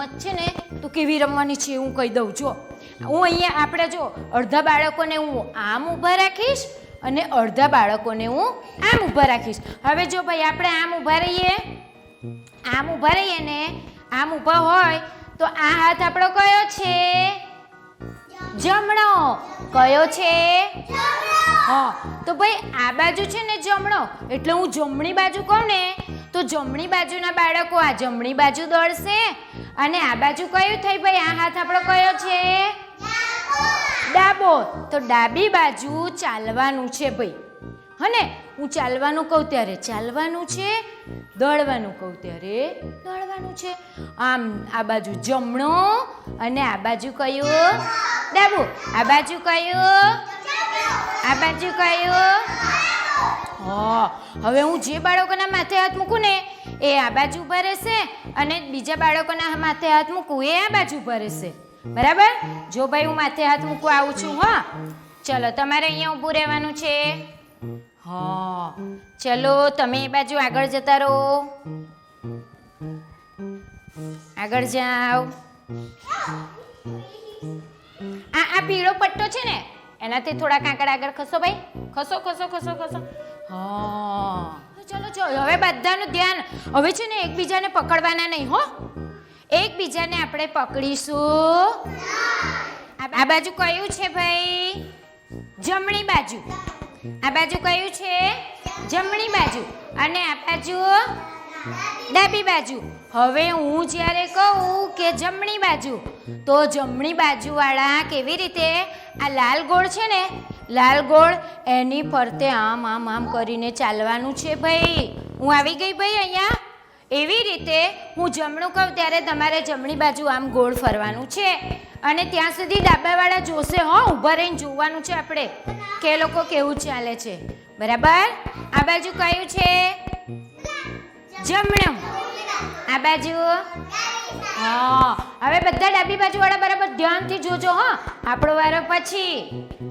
રમત છે ને તો કેવી રમવાની છે હું કહી દઉં જો. હું અહીંયા આપણે જો અડધા બાળકોને હું આમ ઊભા રાખીશ અને અડધા બાળકોને હું આમ ઊભા રાખીશ. હવે જો ભાઈ આપણે આમ ઊભા રહીએ આમ ઊભા રહીએ ને આમ ઊભા હોય તો આ હાથ આપણો કયો છે? જમણો. કયો છે? હા તો ભાઈ આ બાજુ છે ને જમણો. એટલે હું જમણી બાજુ કહું ને તો જમણી બાજુના બાળકો આ જમણી બાજુ દોડશે. અને આ બાજુ કયું થઈ ભાઈ? આ હાથ આપણો કયો છે? ડાબો. તો ડાબી બાજુ ચાલવાનું છે ભાઈ. હને? હું ચાલવાનું કહું ત્યારે ચાલવાનું છે, દોડવાનું કહું ત્યારે દોડવાનું છે. આમ આ બાજુ જમણો અને આ બાજુ કયું? ડાબો. આ બાજુ કયું? આ બાજુ કયું? હા, હવે હું જે બાળકોના માથે હાથ મૂકું ને, એ આ બાજુ ઊભા રહેશે અને બીજા બાળકોના માથે હાથ મૂકું, એ આ બાજુ ઊભા રહેશે. બરાબર? જો ભાઈ હું માથે હાથ મૂકવા આવું છું, હા. ચલો, તમારે અહીંયા ઊભું રહેવાનું છે. હા. ચલો, તમે એ બાજુ આગળ જતા રહો. આગળ જાઓ. આ આ પીળો પટ્ટો છે ને, એનાથી થોડા કાંકડા આગળ ખસો ભાઈ. ખસો ખસો ખસો ખસો. હા. ચલો ચલો હવે બધાનું ધ્યાન હવે છે ને એકબીજાને પકડવાના નહીં, હો. એકબીજાને આપણે પકડીશું. આ આ બાજુ કયું છે ભાઈ? જમણી બાજુ. આ બાજુ કયું છે? જમણી બાજુ. અને આ બાજુ? ડાબી બાજુ. હવે હું જ્યારે કહું કે જમણી બાજુ, તો જમણી બાજુવાળા કેવી રીતે? આ લાલ ગોળ છે ને લાલ ગોળ, એની ફરતે આમ આમ આમ કરીને ચાલવાનું છે ભાઈ. હું આવી ગઈ ભાઈ અહીંયા? એવી રીતે હું જમણું કહું ત્યારે તમારે જમણી બાજુ આમ ગોળ ફરવાનું છે. અને ત્યાં સુધી ડાબાવાળા જોશે, હો, ઊભા રહીને જોવાનું છે આપણે. કે લોકો કેવું ચાલે છે. બરાબર? આ બાજુ કયું છે? જમણું. આ બાજુ? હા, હવે બધા ડાબી બાજુ વાળા બરાબર ધ્યાનથી જોજો, હો. આપણો વારો પછી,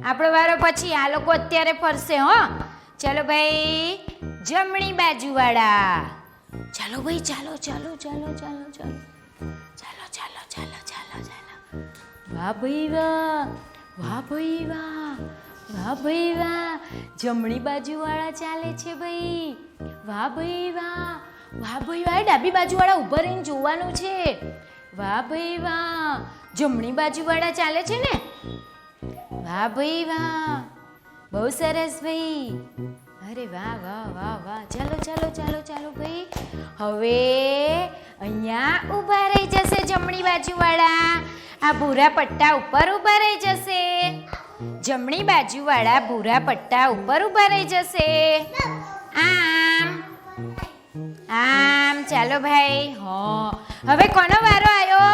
આપણો વારો પછી આ લોકો અત્યારે ફરશે, હો. ચાલો ભાઈ, જમણી બાજુ વાળા ચાલો ભાઈ, ચાલો ચાલો ચાલો ચાલો ચાલો. ચાલો ચાલો ચાલો ચાલો ચાલો. વાહ ભાઈ વાહ વાહ ભાઈ વાહ વાહ ભાઈ વાહ. જમણી બાજુ વાળા ચાલે છે ભાઈ. વાહ ભાઈ વાહ વાહ ભાઈ વાહ ડાબી બાજુવાળા ઊભા રહીને જોવાનું છે. વાહ ભાઈ વાહ, જમણી બાજુવાળા ચાલે છે ને? વાહ ભાઈ વાહ, બહુ સરસ ભાઈ. અરે વાહ વાહ વાહ વાહ, ચાલો ચાલો ચાલો ચાલો ભાઈ. હવે અહીંયા ઊભા રહી જશે જમણી બાજુવાળા. આ ભૂરા પટ્ટા ઉપર ઊભા રહી જશે. જમણી બાજુવાળા ભૂરા પટ્ટા ઉપર ઊભા રહી જશે. આમ. ચાલો ભાઈ. હા. હવે કોનો વારો આવ્યો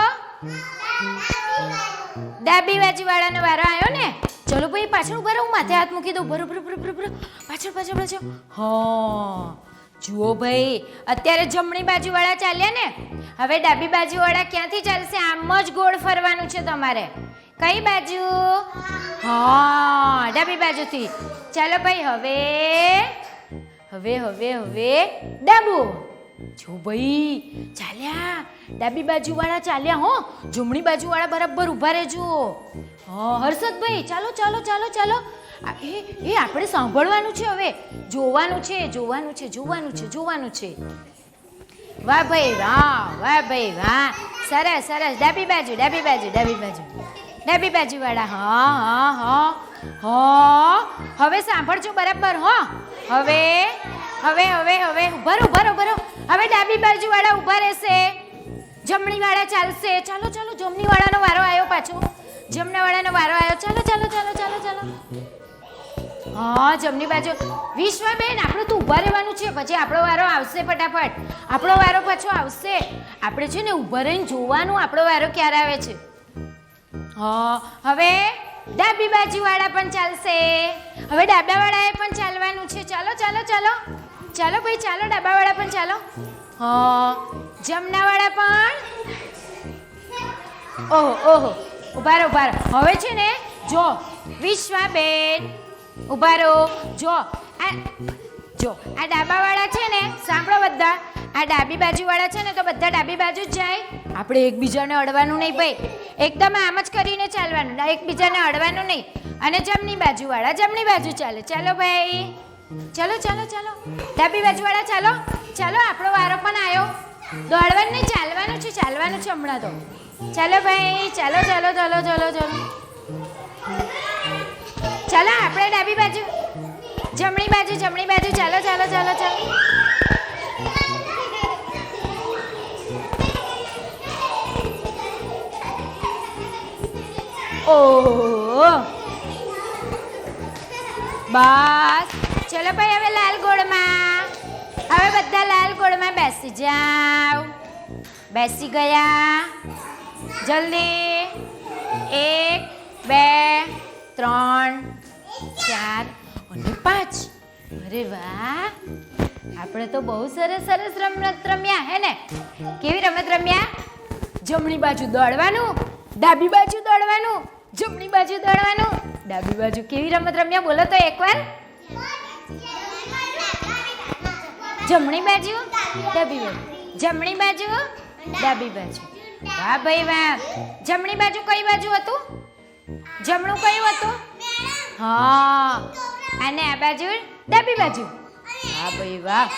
ડાબી બાજુ વાળાનો વારો આવ્યો ને? ચલો ભાઈ, પાછળ ઊભા હું માથે હાથ મૂકી દઉં. બરોબર બરોબર પાછળ પાછળ પાછળ. હા. જુઓ ભાઈ, અત્યારે જમણી બાજુ વાળા ચાલ્યા ને? હવે ડાબી બાજુ વાળા ક્યાંથી ચાલશે? આમ જ ગોળ ફરવાનું છે તમારે. કઈ બાજુ? હા, ડાબી બાજુથી. ચાલો ભાઈ, હવે હવે હવે હવે, ડાબુ. જો ભાઈ, ચાલ્યા. ડાબી બાજુ વાળા ચાલ્યા હો. જમણી બાજુ વાળા બરાબર ઊભા રહેજો. હર્ષદભાઈ, ચાલો ચાલો ચાલો ચાલો. એ એ આપણે સાંભળવાનું છે હવે. જોવાનું છે જોવાનું છે જોવાનું છે જોવાનું છે. વાહ ભાઈ, વાહ વાહ ભાઈ, વાહ. સરસ સરસ. ડાબી બાજુ ડાબી બાજુ ડાબી બાજુ. ડાબી બાજુ વાળા હા હા હા. હા. હવે સાંભળજો બરાબર, હો. હવે હવે હવે હવે. ઊભા રહો ઊભા રહો ઊભા રહો. હવે ડાબી બાજુ વાળા ઊભા રહેશે. જમણી વાળા ચાલશે. ચાલો ચાલો જમણી વાળાનો વારો આવ્યો પાછો. જમણા વાળાનો વારો આવ્યો. ચાલો ચાલો ચાલો ચાલો ચાલો. હા, જમણી બાજુ. વિશ્વબેન, આપણે તો ઊભા રહેવાનું છે. પછી આપણો વારો આવશે ફટાફટ. આપણો વારો પાછો આવશે. આપણે છે ને ઊભા રહીને જોવાનું આપણો વારો ક્યારે આવે છે. હા, હવે ડાબી બાજુ વાળા પણ ચાલશે. હવે ડાબા વાળાએ પણ ચાલવાનું છે. ચાલો ચાલો ચાલો. ચાલો ભાઈ, ચાલો, ડાબાવાળા પણ ચાલો. હા, જમનાવાળા પણ. ઓહો ઓહો, ઊભા રહો ઊભા રહો. હવે છે ને, જો, વિશ્વાબેન, ઊભા રહો. જો, આ જો, આ ડાબાવાળા છે ને, સાંભળો બધા. આ ડાબી બાજુવાળા છે ને, તો બધા ડાબી બાજુ જ જાય. આપણે એકબીજાને અડવાનું નહીં ભાઈ. એકદમ આમ જ કરીને ચાલવાનું. એકબીજાને અડવાનું નહીં. અને જમણી બાજુવાળા જમણી બાજુ ચાલે. ચાલો ભાઈ. ચાલો ચાલો ચાલો. ડાબી બાજુવાળા, ચાલો. ચાલો, આપણો વારો પણ આવ્યો દોડવાનું નહીં ચાલવાનું છે ચાલવાનું છે હમણાં તો. ચાલો ભાઈ, ચાલો ચાલો ચાલો ચાલો ચાલો. ચાલો, આપણે ડાબી બાજુ. જમણી બાજુ જમણી બાજુ. ચાલો ચાલો ચાલો ચાલો. ઓહો. બસ. ચલો ભાઈ, હવે લાલ ગોળમાં. હવે બધા લાલ ગોળમાં બેસી જાઓ. બેસી ગયા. જલ્દી. એક, બે, ત્રણ, ચાર અને પાંચ. અરે વાહ. આપણે તો બહુ સરસ સરસ રમત રમ્યા, હે ને? કેવી રમત રમ્યા? જમણી બાજુ દોડવાનું, ડાબી બાજુ દોડવાનું, જમણી બાજુ દોડવાનું. ડાબી બાજુ કેવી રમત રમ્યા? બોલો તો એકવાર. જમણી બાજુ ડાબી બાજુ. જમણી બાજુ ડાબી બાજુ. વાહ ભાઈ વાહ. જમણી બાજુ કઈ બાજુ હતું? જમણું કયું હતું? હા. અને આ બાજુ ડાબી બાજુ. વાહ ભાઈ વાહ.